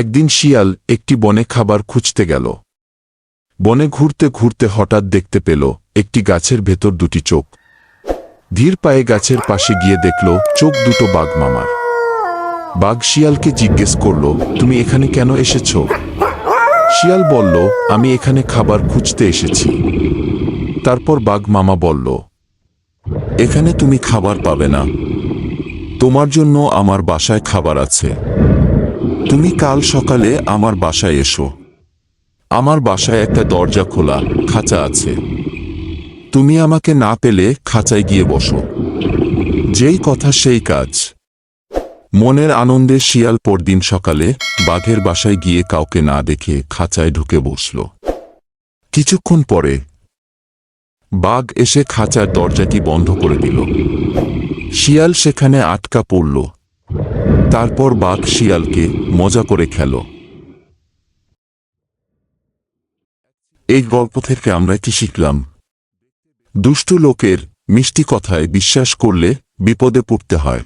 একদিন শিয়াল একটি বনে খাবার খুঁজতে গেল। বনে ঘুরতে ঘুরতে হঠাৎ দেখতে পেল একটি গাছের ভেতর দুটি চোখ। ধীর পায়ে গাছের পাশে গিয়ে দেখল চোখ দুটো বাঘ মামার। বাঘ শিয়ালকে জিজ্ঞেস করল, তুমি এখানে কেন এসেছ? শিয়াল বলল, আমি এখানে খাবার খুঁজতে এসেছি। তারপর বাঘ মামা বলল, এখানে তুমি খাবার পাবে না। তোমার জন্য আমার বাসায় খাবার আছে। তুমি কাল সকালে আমার বাসায় এসো। আমার বাসায় একটা দরজা খোলা, খাঁচা আছে। তুমি আমাকে না পেলে খাঁচায় গিয়ে বসো। যেই কথা সেই কাজ। মনের আনন্দে শিয়াল পরদিন সকালে বাঘের বাসায় গিয়ে কাউকে না দেখে খাঁচায় ঢুকে বসল। কিছুক্ষণ পরে বাঘ এসে খাঁচার দরজাটি বন্ধ করে দিল। শিয়াল সেখানে আটকা পড়ল। তারপর বাঘ শিয়ালকে মজা করে খেল। এই গল্প থেকে আমরা কি শিখলাম? দুষ্ট লোকের মিষ্টি কথায় বিশ্বাস করলে বিপদে পড়তে হয়।